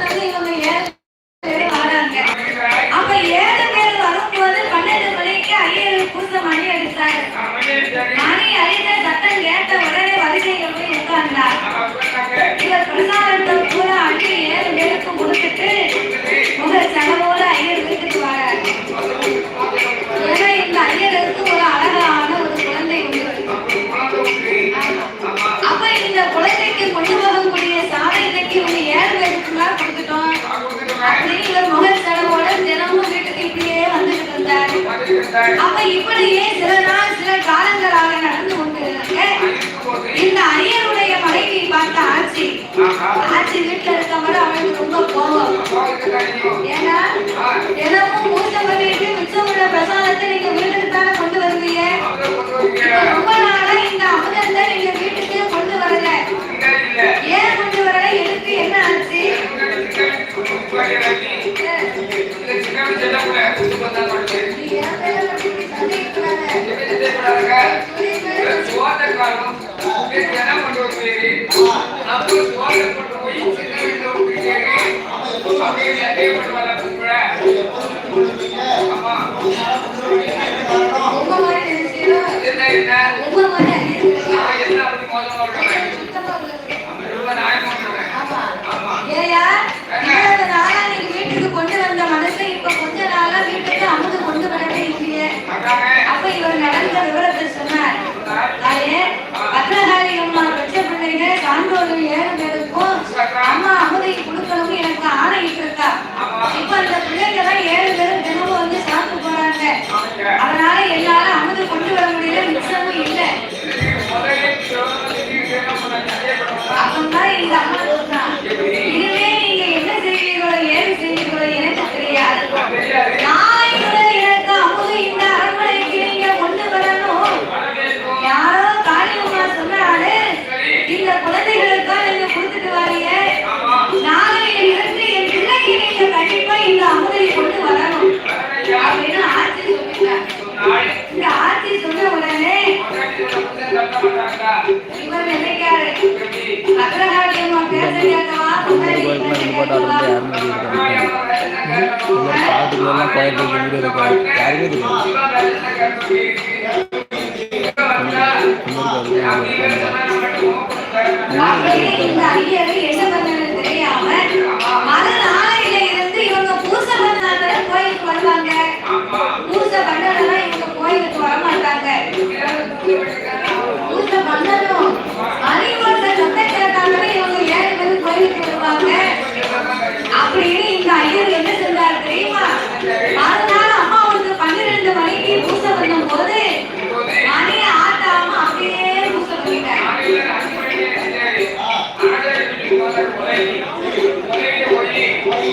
하는데 이건 அப்ப இப்படியே சில நாள் சில காலங்களாக நடந்து கொண்டிருந்தாங்க இந்த அரியருடைய மனைவி பார்த்த ஆட்சி ஆட்சி வீட்டுல இருக்கவரை அவளுக்கு ரொம்ப கோபம் ஏன்னா தினமும் மூத்த பண்ணிட்டு மிச்சமுள்ள பிரசாதத்தை நீங்க வீட்டுக்கு தானே கொண்டு வருவீங்க ரொம்ப நாளா இந்த அமுதத்தை நீங்க வீட்டுக்கு கொண்டு வரல ஏன் கொண்டு வரல எதுக்கு என்ன ஆச்சு que me atrevo a comprar. I don't know. பாட்டுக்குள்ளெல்லாம் கோயில் வீடு இருக்காரு யாருமே தெரியாது ஒளி ஒளி ஒளி